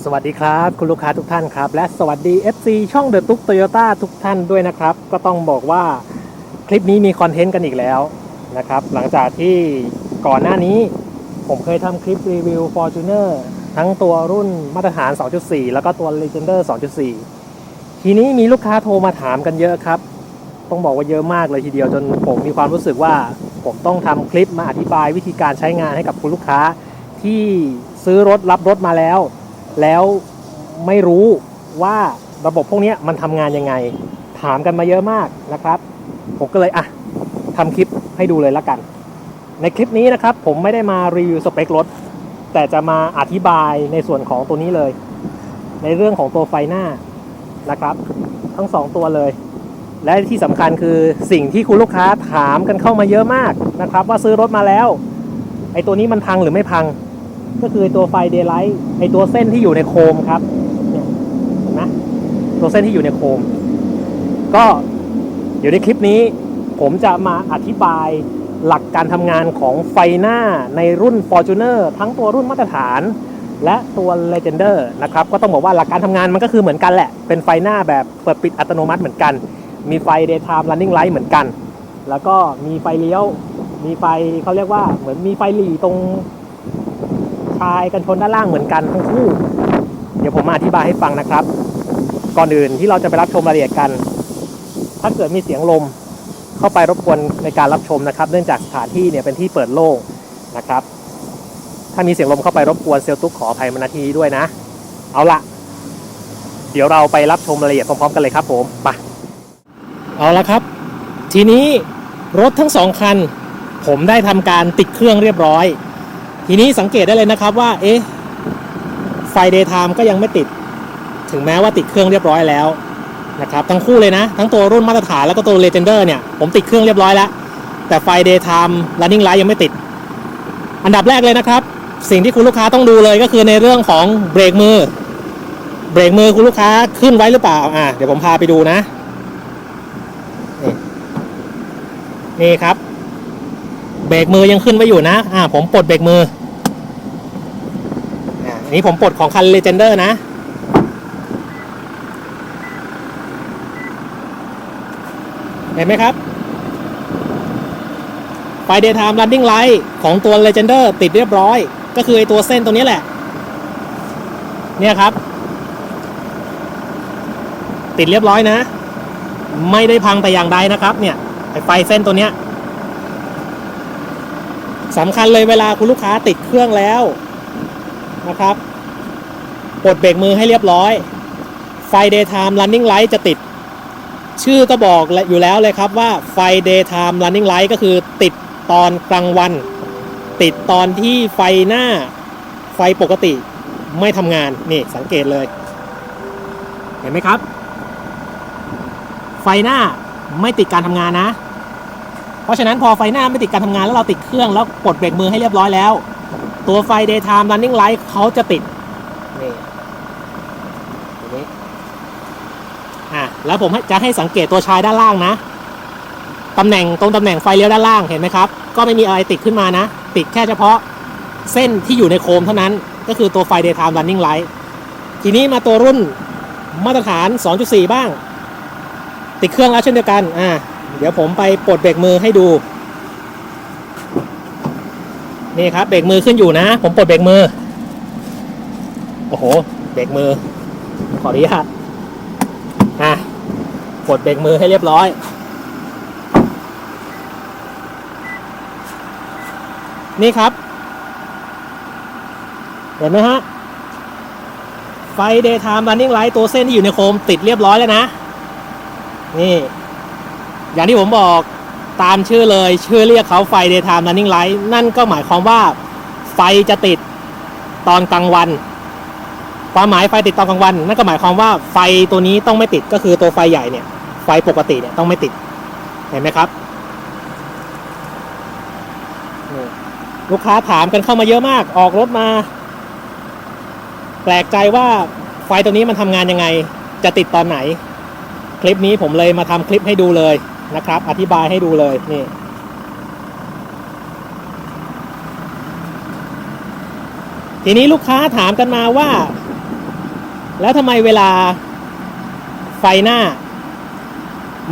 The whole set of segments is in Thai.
สวัสดีครับ คุณลูกค้าทุกท่านครับ และสวัสดี FC ช่องเดอะตุ๊กโตโยต้าทุกท่านด้วยนะครับ ก็ต้องบอกว่าคลิปนี้มีคอนเทนต์กันอีกแล้วนะครับ หลังจากที่ก่อนหน้านี้ผมเคยทำคลิปรีวิว Fortuner ทั้งตัวรุ่นมาตรฐาน 2.4 แล้วก็ตัว Legender 2.4 ทีนี้มีลูกค้าโทรมาถามกันเยอะครับ ต้องบอกว่าเยอะมากเลยทีเดียวจนผมมีความรู้สึกว่าผมต้องทำคลิปมาอธิบายวิธีการใช้งานให้กับคุณลูกค้าที่ซื้อรถรับรถมาแล้ว แล้วไม่รู้ว่าระบบพวกนี้มันทำงานยังไง ถามกันมาเยอะมากนะครับ ผมก็เลยอะทำคลิปให้ดูเลยละกัน ในคลิปนี้นะครับผมไม่ได้มารีวิวสเปครถ แต่จะมาอธิบายในส่วนของตัวนี้เลย ในเรื่องของตัวไฟหน้านะครับ ทั้งสองตัวเลย และที่สำคัญคือสิ่งที่คุณลูกค้าถามกันเข้ามาเยอะมากนะครับ ว่าซื้อรถมาแล้วไอ้ตัวนี้มันพังหรือไม่พัง ก็คือตัวไฟเดย์ไลท์ไอตัวเส้นที่อยู่ในโคมครับเนี่ยเห็นไหมตัวเส้นที่อยู่ในโคม ก็เดี๋ยวในคลิปนี้ผมจะมาอธิบายหลักการทำงานของไฟหน้าในรุ่น Fortuner ทั้งตัวรุ่นมาตรฐาน และตัว Legender นะครับ ก็ต้องบอกว่าหลักการทำงานมันก็คือเหมือนกันแหละ เป็นไฟหน้าแบบเปิดปิดอัตโนมัติเหมือนกัน มีไฟ daytime running light เหมือนกัน แล้วก็มีไฟเลี้ยว มีไฟเขาเรียกว่าเหมือนมีไฟหลีตรง ชายกันชนด้านล่างเหมือนกันทั้งคู่ เดี๋ยวผมมาอธิบายให้ฟังนะครับ ก่อนอื่นที่เราจะไปรับชมรายละเอียดกัน ถ้าเกิดมีเสียงลมเข้าไปรบกวนในการรับชมนะครับ เนื่องจากสถานที่เนี่ยเป็นที่เปิดโล่งนะครับ ถ้ามีเสียงลมเข้าไปรบกวนเซลตุกขออภัยมาณทีด้วยนะ เอาละเดี๋ยวเราไปรับชมรายละเอียดพร้อมๆกันเลยครับผมไปเอาละครับ ทีนี้รถทั้งสองคัน ผมได้ทำการติดเครื่องเรียบร้อย ทีนี้สังเกตได้เลยนะครับว่า เอ๊ะ ไฟ daytime ก็ยังไม่ติด ถึงแม้ว่าติดเครื่องเรียบร้อยแล้วนะครับทั้งคู่เลยนะ ทั้งตัวรุ่นมาตรฐานแล้วก็ตัว legender เนี่ย ผมติดเครื่องเรียบร้อยแล้ว แต่ไฟ daytime running light ยังไม่ติด อันดับแรกเลยนะครับ สิ่งที่คุณลูกค้าต้องดูเลยก็คือในเรื่องของเบรกมือ เบรกมือคุณลูกค้าขึ้นไว้หรือเปล่า อ่าเดี๋ยวผมพาไปดูนะ นี่ครับ เบรกมือยังขึ้นไว้อยู่นะ อ่า ผมปลดเบรกมือ อ่าอันนี้ผมปลดของคัน Legender นะ เห็นไหมครับ ไฟ daytime running light ของตัว Legender ติดเรียบร้อย ก็คือไอตัวเส้นตรงนี้แหละ เนี่ยครับ ติดเรียบร้อยนะ ไม่ได้พังแต่อย่างใดนะครับ เนี่ยไอไฟเส้นตัวเนี้ย สำคัญเลยเวลาคุณลูกค้าติดเครื่องแล้วนะครับปลดเบรกมือให้เรียบร้อย ไฟ daytime running light จะติด ชื่อก็บอกอยู่แล้วเลยครับว่าไฟ daytime running light ก็คือติดตอนกลางวัน ติดตอนที่ไฟหน้าไฟปกติไม่ทำงาน นี่สังเกตเลย เห็นไหมครับ ไฟหน้าไม่ติดการทำงานนะ เพราะฉะนั้นพอไฟหน้าไม่ติดการทำงานแล้วเราติดเครื่องแล้วปลดเบรกมือให้เรียบร้อยแล้ว ตัวไฟ daytime running light เขาจะติดนี่ตรงนี้อะแล้วผมให้จะให้สังเกตตัวชายด้านล่างนะตำแหน่งตรงตำแหน่งไฟเลี้ยวด้านล่างเห็นไหมครับ ก็ไม่มีอะไรติดขึ้นมานะ ติดแค่เฉพาะเส้นที่อยู่ในโคมเท่านั้น ก็คือตัวไฟ daytime running light ทีนี้มาตัวรุ่นมาตรฐาน 2.4 บ้าง ติดเครื่องแล้วเช่นเดียวกันอ่า เดี๋ยวผมไปปลดเบรกมือให้ดู นี่ครับเบรกมือขึ้นอยู่นะ ผมปลดเบรกมือ โอ้โห เบรกมือ ขออนุญาตอะปลดเบรกมือให้เรียบร้อย นี่ครับ เห็นไหมฮะ ไฟ daytime running light ตัวเส้นที่อยู่ในโคมติดเรียบร้อยแล้วนะ นี่ อย่างที่ผมบอกตามชื่อเลย ชื่อเรียกเขาไฟ daytime running light นั่นก็หมายความว่าไฟจะติดตอนกลางวัน ความหมายไฟติดตอนกลางวัน นั่นก็หมายความว่าไฟตัวนี้ต้องไม่ติดก็คือตัวไฟใหญ่เนี่ย ไฟปกติเนี่ยต้องไม่ติด เห็นไหมครับ ลูกค้าถามกันเข้ามาเยอะมาก ออกรถมา แปลกใจว่าไฟตัวนี้มันทำงานยังไง จะติดตอนไหน คลิปนี้ผมเลยมาทำคลิปให้ดูเลย นะครับ อธิบายให้ดูเลยนี่ทีนี้ลูกค้าถามกันมาว่า แล้วทำไมเวลาไฟหน้า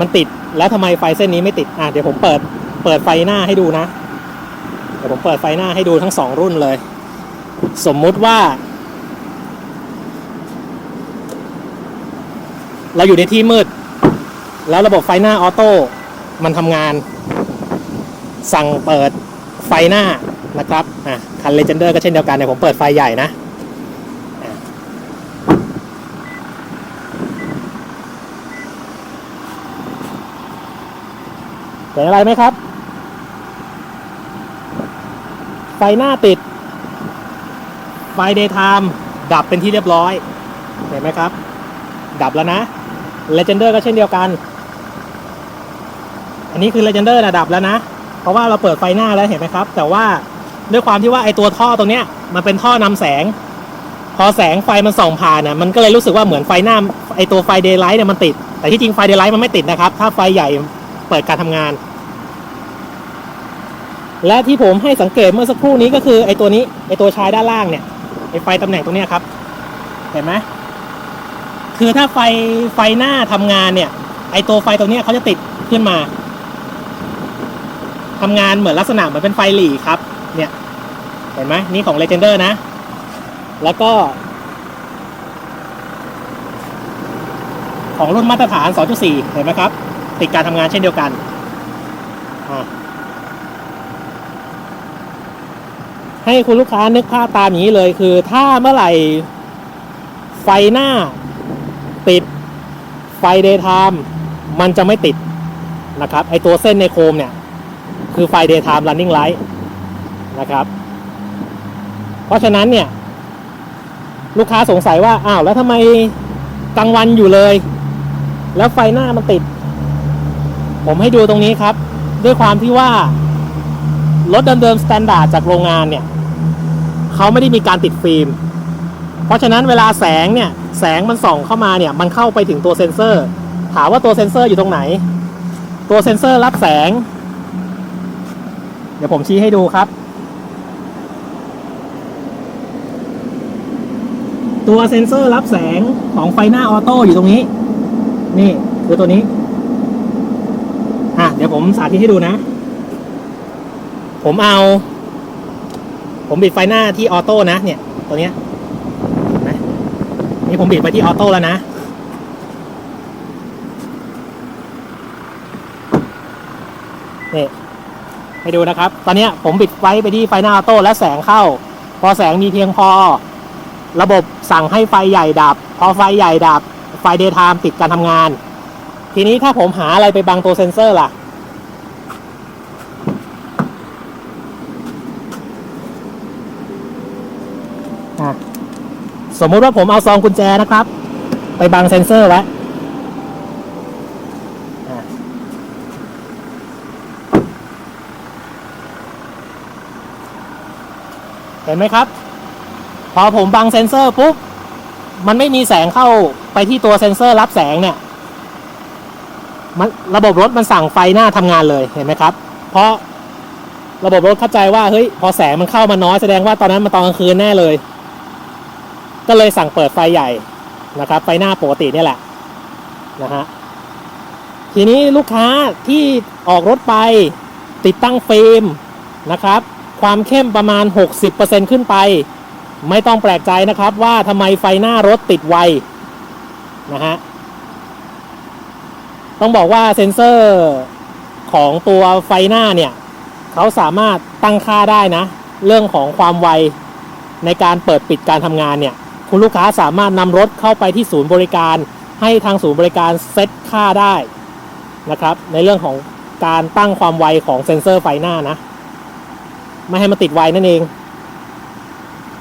มันติดแล้วทำไมไฟเส้นนี้ไม่ติดอะเดี๋ยวผมเปิดเปิดไฟหน้าให้ดูนะ เดี๋ยวผมเปิดไฟหน้าให้ดูทั้งสองรุ่นเลย สมมุติว่า เราอยู่ในที่มืด แล้วระบบไฟหน้าออโต้มันทำงาน สั่งเปิดไฟหน้านะครับอะคันเลเจนเดอร์ก็เช่นเดียวกันเดี๋ยผมเปิดไฟใหญ่นะเห็นอะไรไหมครับ ไฟหน้าติด ไฟเดย์ไทม์ดับเป็นที่เรียบร้อย เห็นไหมครับ ดับแล้วนะ Legender ก็เช่นเดียวกัน นนี้คือ Legender นะดับแล้วนะ เพราะว่าเราเปิดไฟหน้าแล้วเห็นไหมครับ แต่ว่าด้วยความที่ว่าไอตัวท่อตรงเนี้ยมันเป็นท่อนำแสง พอแสงไฟมันส่องผ่านน่ะมันก็เลยรู้สึกว่าเหมือนไฟหน้าไอตัวไฟเดย์ไลท์เนี่ยมันติด แต่ที่จริงไฟเดย์ไลท์มันไม่ติดนะครับ ถ้าไฟใหญ่เปิดการทำงาน และที่ผมให้สังเกตเมื่อสักครู่นี้ก็คือไอตัวนี้ไอตัวชายด้านล่างเนี่ยไอไฟตำแหน่งตรงเนี้ยครับ เห็นไหมคือถ้าไฟไฟหน้าทำงานเนี่ย ไอตัวไฟตรงเนี้ยเขาจะติดขึ้นมา ทำงานเหมือนลักษณะเหมือนเป็นไฟหลีครับ เนี่ย เห็นไหมนี่ของ Legender นะ แล้วก็ ของรุ่นมาตรฐาน 2.4 เห็นไหมครับ ติดการทำงานเช่นเดียวกันให้คุณลูกค้านึกภาพตามอย่างนี้เลย คือถ้าเมื่อไหร่ไฟหน้าติดไฟเดย์ไทม์มันจะไม่ติดนะครับ ไอตัวเส้นในโคมเนี่ย คือไฟ daytime running light นะครับ เพราะฉะนั้นเนี่ย ลูกค้าสงสัยว่า อ้าว แล้วทำไมกลางวันอยู่เลย แล้วไฟหน้ามันติด ผมให้ดูตรงนี้ครับ ด้วยความที่ว่า รถเดิมๆสแตนดาร์ดจากโรงงานเนี่ย เขาไม่ได้มีการติดฟิล์ม เพราะฉะนั้นเวลาแสงเนี่ย แสงมันส่องเข้ามาเนี่ย มันเข้าไปถึงตัวเซ็นเซอร์ ถามว่าตัวเซ็นเซอร์อยู่ตรงไหน ตัวเซ็นเซอร์รับแสง เดี๋ยวผมชี้ให้ดูครับ ตัวเซ็นเซอร์รับแสงของไฟหน้าออโต้อยู่ตรงนี้ นี่คือตัวนี้ อะ เดี๋ยวผมสาธิตให้ดูนะ ผมเอา ผมบิดไฟหน้าที่ออโต้นะ เนี่ย ตัวเนี้ยนี่ผมบิดไปที่ออโต้แล้วนะนี่ ให้ดูนะครับ ตอนนี้ผมบิดไฟไปที่ไฟหน้าออโต้และแสงเข้า พอแสงมีเพียงพอ ระบบสั่งให้ไฟใหญ่ดับ พอไฟใหญ่ดับ ไฟเดย์ไทม์ปิดการทำงาน ทีนี้ถ้าผมหาอะไรไปบังตัวเซ็นเซอร์ล่ะอะสมมุติว่าผมเอาซองกุญแจนะครับ ไปบังเซ็นเซอร์ไว้ ห็นไหมครับ พอผมบังเซนเซอร์ปุ๊บมันไม่มีแสงเข้าไปที่ตัวเซนเซอร์รับแสงเนี่ยมันระบบรถมันสั่งไฟหน้าทำงานเลยเห็นไหมครับ เพราะระบบรถเข้าใจว่าเฮ้ยพอแสงมันเข้ามาน้อยแสดงว่าตอนนั้นมันตอนกลางคืนแน่เลย ก็เลยสั่งเปิดไฟใหญ่นะครับ ไฟหน้าปกตินี่แหละนะฮะทีนี้ลูกค้าที่ออกรถไปติดตั้งฟิล์มนะครับ ความเข้มประมาณ 60%ขึ้นไป ไม่ต้องแปลกใจนะครับว่าทำไมไฟหน้ารถติดไวนะฮะต้องบอกว่าเซ็นเซอร์ของตัวไฟหน้าเนี่ยเขาสามารถตั้งค่าได้นะ เรื่องของความไวในการเปิดปิดการทำงานเนี่ย คุณลูกค้าสามารถนำรถเข้าไปที่ศูนย์บริการ ให้ทางศูนย์บริการเซตค่าได้นะครับ ในเรื่องของการตั้งความไวของเซ็นเซอร์ไฟหน้านะ ไม่ให้มันติดไวนั่นเอง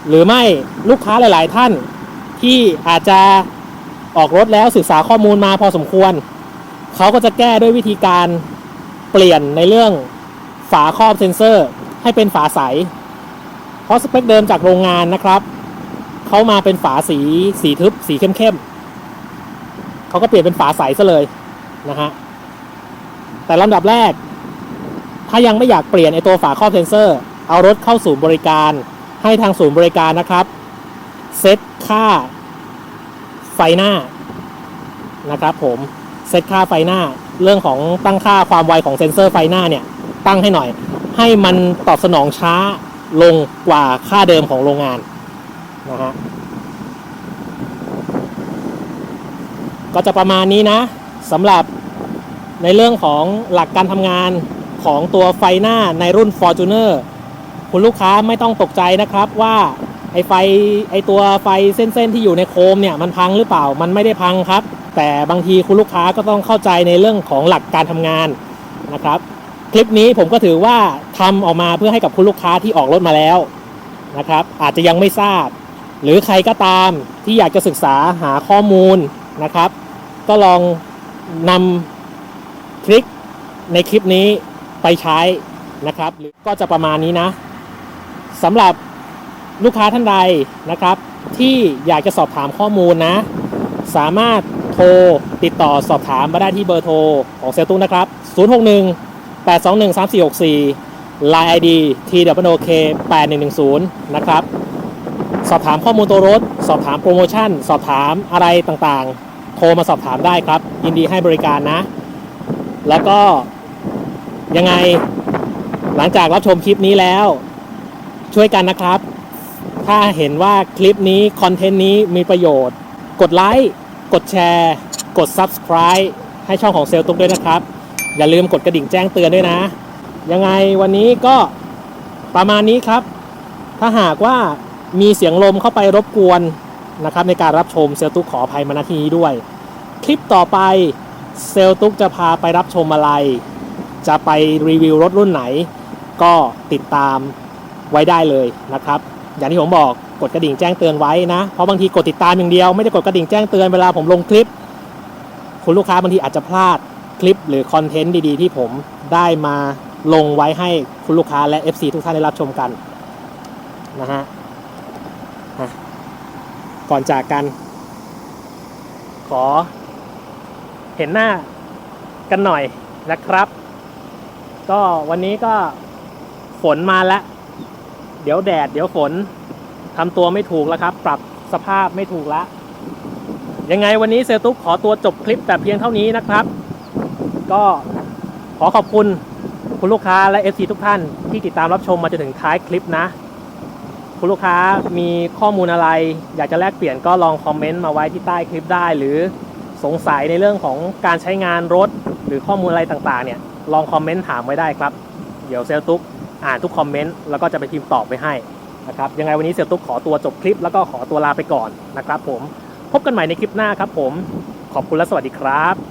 หรือไม่ลูกค้าหลาย ๆ ท่านที่อาจจะออกรถแล้วศึกษาข้อมูลมาพอสมควร เขาก็จะแก้ด้วยวิธีการเปลี่ยนในเรื่องฝาครอบเซ็นเซอร์ให้เป็นฝาใส เพราะสเปคเดิมจากโรงงานนะครับเขามาเป็นฝาสีสีทึบสีเข้มๆเขาก็เปลี่ยนเป็นฝาใสซะเลยนะฮะแต่ลำดับแรก ถ้ายังไม่อยากเปลี่ยนไอตัวฝาครอบเซนเซอร์ เอารถเข้าศูนย์บริการ ให้ทางศูนย์บริการนะครับ เซตค่าไฟหน้านะครับผม เซตค่าไฟหน้า เรื่องของตั้งค่าความไวของเซนเซอร์ไฟหน้าเนี่ย ตั้งให้หน่อย ให้มันตอบสนองช้าลงกว่าค่าเดิมของโรงงานนะฮะก็จะประมาณนี้นะสำหรับในเรื่องของหลักการทำงาน ของตัวไฟหน้าในรุ่น Fortuner คุณลูกค้าไม่ต้องตกใจนะครับว่าไอไฟไอตัวไฟเส้นๆที่อยู่ในโคมเนี่ยมันพังหรือเปล่ามันไม่ได้พังครับ แต่บางทีคุณลูกค้าก็ต้องเข้าใจในเรื่องของหลักการทำงานนะครับ คลิปนี้ผมก็ถือว่าทำออกมาเพื่อให้กับคุณลูกค้าที่ออกรถมาแล้วนะครับ อาจจะยังไม่ทราบ หรือใครก็ตามที่อยากจะศึกษาหาข้อมูลนะครับ ก็ลองนำทริคในคลิปนี้ ไปใช้นะครับหรือก็จะประมาณนี้นะสำหรับลูกค้าท่านใดนะครับ ที่อยากจะสอบถามข้อมูลนะ สามารถโทรติดต่อสอบถามมาได้ที่เบอร์โทรของเซลตุ้งนะครับ 061 821 3464 Line ID TWK 8110 นะครับ สอบถามข้อมูลตัวรถ สอบถามโปรโมชั่น สอบถามอะไรต่างๆ โทรมาสอบถามได้ครับ ยินดีให้บริการนะ แล้วก็ ยังไงหลังจากรับชมคลิปนี้แล้ว ช่วยกันนะครับ ถ้าเห็นว่าคลิปนี้ คอนเทนต์นี้มีประโยชน์ กดไลค์กดแชร์ กด Subscribe ให้ช่องของเซลตุกด้วยนะครับ อย่าลืมกดกระดิ่งแจ้งเตือนด้วยนะ ยังไงวันนี้ก็ประมาณนี้ครับ ถ้าหากว่ามีเสียงลมเข้าไปรบกวนนะครับ ในการรับชมเซลตุกขออภัยมาณที่นี้ด้วย คลิปต่อไปเซลตุกจะพาไปรับชมอะไร จะไปรีวิวรถรุ่นไหน ก็ติดตามไว้ได้เลยนะครับ อย่างที่ผมบอกกดกระดิ่งแจ้งเตือนไว้นะ เพราะบางทีกดติดตามอย่างเดียวไม่ได้กดกระดิ่งแจ้งเตือนเวลาผมลงคลิป คุณลูกค้าบางทีอาจจะพลาดคลิปหรือคอนเทนต์ดีๆ ที่ผมได้มาลงไว้ให้คุณลูกค้าและ FC ทุกท่านได้รับชมกันนะฮะก่อนจากกัน ขอเห็นหน้ากันหน่อยนะครับ ก็วันนี้ก็ฝนมาแล้ว เดี๋ยวแดด เดี๋ยวฝนทำตัวไม่ถูกแล้วครับ ปรับสภาพไม่ถูกล้วยังไงวันนี้เซตุกขอตัวจบคลิปแต่เพียงเท่านี้นะครับ ก็ขอขอบคุณคุณลูกค้าและ FC ทุกท่านที่ติดตามรับชมมาจนถึงท้ายคลิปนะ คุณลูกค้ามีข้อมูลอะไร อยากจะแลกเปลี่ยนก็ลองคอมเมนต์มาไว้ที่ใต้คลิปได้ หรือสงสัยในเรื่องของการใช้งานรถ หรือข้อมูลอะไรต่างๆเนี่ย ลองคอมเมนต์ถามไว้ได้ครับ เดี๋ยวเซลตุกอ่านทุกคอมเมนต์แล้วก็จะไปพิมพ์ตอบไปให้นะครับยังไงวันนี้เซลตุกขอตัวจบคลิปแล้วก็ขอตัวลาไปก่อนนะครับผมพบกันใหม่ในคลิปหน้าครับผม ขอบคุณและสวัสดีครับ